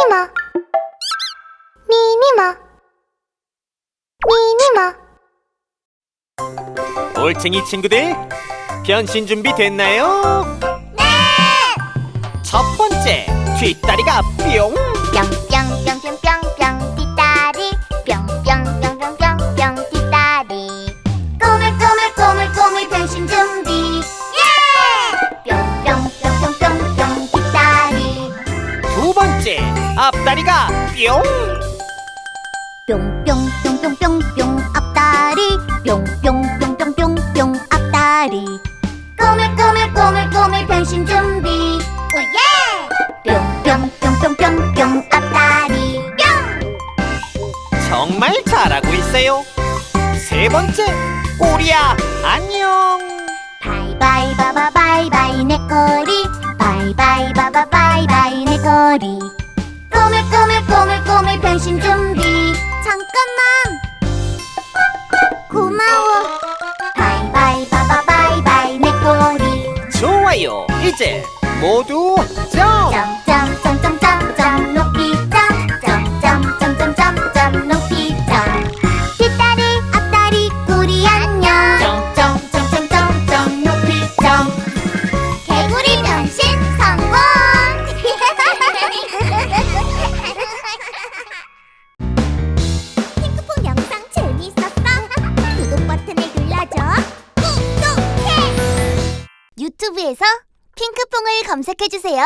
미니마. 미니마. 미니마. 올챙이 친구들 변신 준비 됐나요? 네! 첫 번째 뒷다리가 뿅. 뿅뿅뿅뿅. 앞다리가 뿅 뿅뿅뿅뿅뿅뿅 앞다리 뿅뿅뿅뿅뿅뿅 앞다리 꼬물꼬물꼬물꼬물 변신 준비 오예! 뿅뿅뿅뿅뿅뿅 앞다리 뿅! 정말 잘하고 있어요 세 번째 오리야 안녕 바이바이 바바 바이바이 내 꼬리 바이바이 바바 바이바이 내 꼬리 꼬물꼬물꼬물꼬물 변신 준비. 잠깐만. 고마워. 바이바이 바바 바이바이 내 꼬리. 좋아요. 이제 모두 점 점점 유튜브에서 핑크퐁을 검색해주세요.